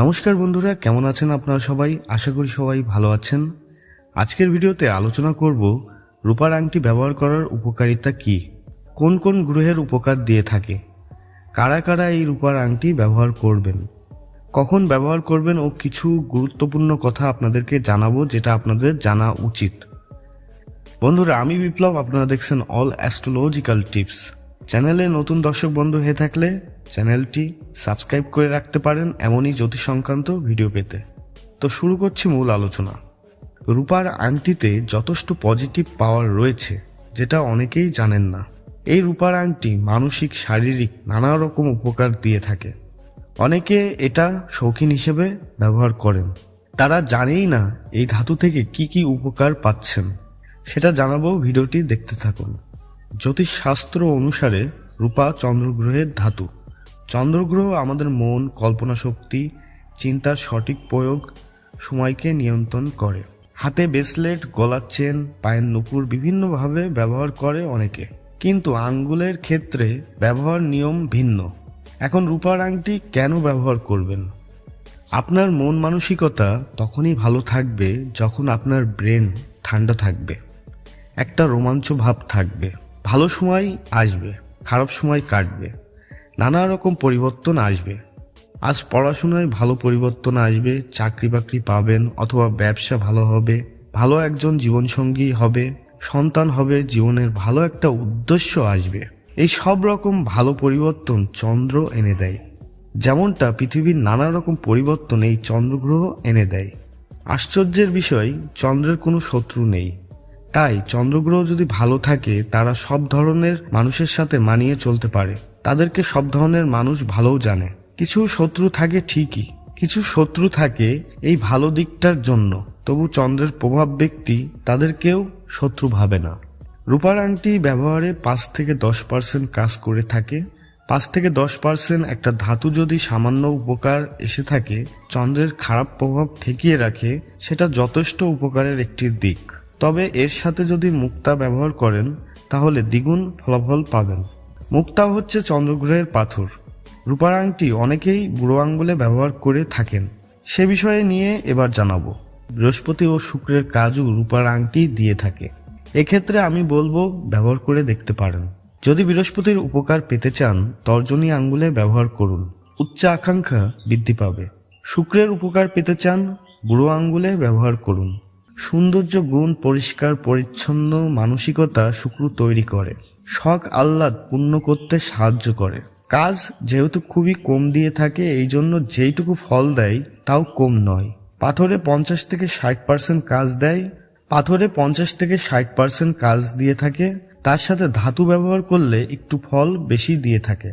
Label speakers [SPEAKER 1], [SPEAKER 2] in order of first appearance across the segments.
[SPEAKER 1] নমস্কার বন্ধুরা, কেমন আছেন আপনারা সবাই? আশা করি সবাই ভালো আছেন। আজকের ভিডিওতে আলোচনা করব রূপার আংটি ব্যবহার করার উপকারিতা কি? কোন কোন গ্রহের উপকার দিয়ে থাকে? কারা কারা এই রূপার আংটি ব্যবহার করবেন? কখন ব্যবহার করবেন ও কিছু গুরুত্বপূর্ণ কথা আপনাদেরকে জানাব যেটা আপনাদের জানা উচিত। বন্ধুরা, আমি বিপ্লব, আপনারা দেখছেন অল অ্যাস্ট্রোলজিক্যাল টিপস চ্যানেলে নতুন দর্শক বন্ধু হয়ে থাকলে চ্যানেলটি সাবস্ক্রাইব করে রাখতে পারেন এমনই জ্যোতিষ সংক্রান্ত ভিডিও পেতে। তো শুরু করছি মূল আলোচনা। রূপার আংটিতে যথেষ্ট পজিটিভ পাওয়ার রয়েছে, যেটা অনেকেই জানেন না। এই রূপার আংটি মানসিক, শারীরিক নানা রকম উপকার দিয়ে থাকে। অনেকে এটা শৌখিন হিসেবে ব্যবহার করেন। তারা জানেই না এই ধাতু থেকে কি কি উপকার পাচ্ছেন। সেটা জানাব ভিডিওটি দেখতে থাকুন। জ্যোতিষশাস্ত্র অনুসারে রূপা চন্দ্রগ্রহের ধাতু। চন্দ্রগ্রহ আমাদের মন, কল্পনা শক্তি, চিন্তার সঠিক প্রয়োগ, সময়কে নিয়ন্ত্রণ করে। হাতে ব্রেসলেট গলার চেন পায়ের নুপুর বিভিন্নভাবে ব্যবহার করে অনেকে। কিন্তু আঙ্গুলের ক্ষেত্রে ব্যবহার নিয়ম ভিন্ন। এখন রূপার আংটি কেন ব্যবহার করবেন? আপনার মন মানসিকতা তখনই ভালো থাকবে যখন আপনার ব্রেন ঠান্ডা থাকবে। একটা রোমাঞ্চ ভাব থাকবে। ভালো সময় আসবে, খারাপ সময় কাটবে। নানা রকম পরিবর্তন আসবে। আজ পড়াশোনায় ভালো পরিবর্তন আসবে চাকরি বাকরি পাবেন অথবা ব্যবসা ভালো হবে, ভালো একজন জীবনসঙ্গী হবে, সন্তান হবে, জীবনের ভালো একটা উদ্দেশ্য আসবে। এই সব রকম ভালো পরিবর্তন চন্দ্র এনে দেয়। যেমনটা পৃথিবীর নানা রকম পরিবর্তন এই চন্দ্রগ্রহ এনে দেয়। আশ্চর্যের বিষয়, চন্দ্রের কোনো শত্রু নেই। তাই চন্দ্রগ্রহ যদি ভালো থাকে, তারা সব ধরনের মানুষের সাথে মানিয়ে চলতে পারে। তাদেরকে সব ধরনের মানুষ ভালোও জানে। কিছু শত্রু থাকে ঠিকই, কিছু শত্রু থাকে এই ভালো দিকটার জন্য, তবু চন্দ্রের প্রভাব ব্যক্তি তাদেরকেও শত্রু ভাবে না। রূপার আংটি ব্যবহারে পাঁচ থেকে দশ পার্সেন্ট কাজ করে থাকে। পাঁচ থেকে দশ পার্সেন্ট একটা ধাতু যদি সামান্য উপকার এসে থাকে, চন্দ্রের খারাপ প্রভাব ঠেকিয়ে রাখে, সেটা যথেষ্ট উপকারের একটি দিক। তবে এর সাথে যদি মুক্তা ব্যবহার করেন, তাহলে দ্বিগুণ ফলাফল পাবেন। মুক্তা হচ্ছে চন্দ্রগ্রহের পাথর। রূপার আংটি অনেকেই বুড়ো আঙ্গুলে ব্যবহার করে থাকেন। সে বিষয়ে নিয়ে এবার জানাব। বৃহস্পতি ও শুক্রের কাজও রূপার আংটি দিয়ে থাকে। এক্ষেত্রে আমি বলব, ব্যবহার করে দেখতে পারেন। যদি বৃহস্পতির উপকার পেতে চান, তর্জনী আঙ্গুলে ব্যবহার করুন। উচ্চ আকাঙ্ক্ষা বৃদ্ধি পাবে। শুক্রের উপকার পেতে চান, বুড়ো আঙ্গুলে ব্যবহার করুন। সৌন্দর্য গুণ, পরিষ্কার, পরিচ্ছন্ন মানসিকতা শুক্র তৈরি করে। শখ আহ্লাদ পূর্ণ করতে সাহায্য করে। কাজ যেহেতু খুবই কম দিয়ে থাকে এই জন্য যেইটুকু ফল দেয়, তাও কম নয়। পাথরে পঞ্চাশ থেকে ষাট পার্সেন্ট কাজ দেয়, পাথরে পঞ্চাশ থেকে ষাট পার্সেন্ট কাজ দিয়ে থাকে, তার সাথে ধাতু ব্যবহার করলে একটু ফল বেশি দিয়ে থাকে।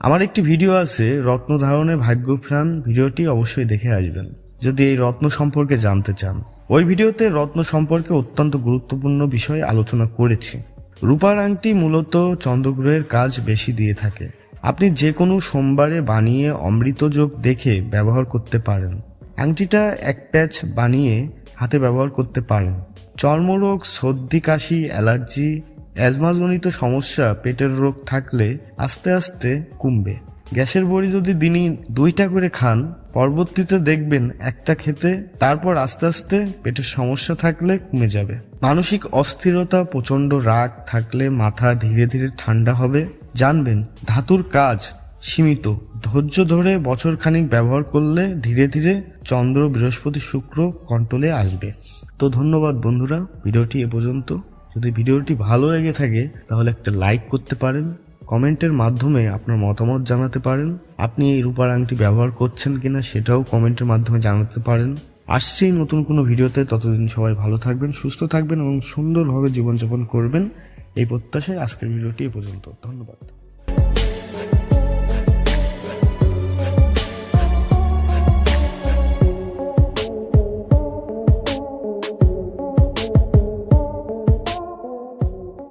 [SPEAKER 1] আমার একটি ভিডিও আছে, রত্ন ধারণে ভাগ্যপ্রাণ ভিডিওটি অবশ্যই দেখে আসবেন, যদি এই রত্ন সম্পর্কে জানতে চান। ওই ভিডিওতে রত্ন সম্পর্কে অত্যন্ত গুরুত্বপূর্ণ বিষয় আলোচনা করেছি। রূপার আংটি মূলত চন্দ্রগ্রহের কাজ বেশি দিয়ে থাকে। আপনি যে কোনো সোমবারে বানিয়ে অমৃতযোগ দেখে ব্যবহার করতে পারেন। আংটিটা এক প্যাচ বানিয়ে হাতে ব্যবহার করতে পারেন। চর্মরোগ, সর্দি, কাশি, অ্যালার্জি, অ্যাজমাজনিত সমস্যা, পেটের রোগ থাকলে আস্তে আস্তে কমবে। গ্যাসের বড়ি যদি দিনই দুইটা করে খান, পরবর্তীতে দেখবেন একটা খেতে, তারপর আস্তে আস্তে পেটের সমস্যা থাকলে কমে যাবে। মানসিক অস্থিরতা, প্রচণ্ড রাগ থাকলে মাথা ধীরে ধীরে ঠান্ডা হবে। জানবেন, ধাতুর কাজ সীমিত। ধৈর্য ধরে বছর খানিক ব্যবহার করলে ধীরে ধীরে চন্দ্র, বৃহস্পতি, শুক্র কন্ট্রোলে আসবে। তো ধন্যবাদ বন্ধুরা, ভিডিওটি এ পর্যন্ত। যদি ভিডিওটি ভালো লেগে থাকে, তাহলে একটা লাইক করতে পারেন। কমেন্টের মাধ্যমে আপনার মতামত জানাতে পারেন। আপনি এই রূপার আংটি ব্যবহার করছেন কিনা সেটাও কমেন্টের মাধ্যমে জানাতে পারেন। আসছেই নতুন কোনো ভিডিওতে। ততদিন সবাই ভালো থাকবেন, সুস্থ থাকবেন এবং সুন্দরভাবে জীবনযাপন করবেন। এই প্রত্যাশায় আজকের ভিডিওটি এ পর্যন্ত। ধন্যবাদ।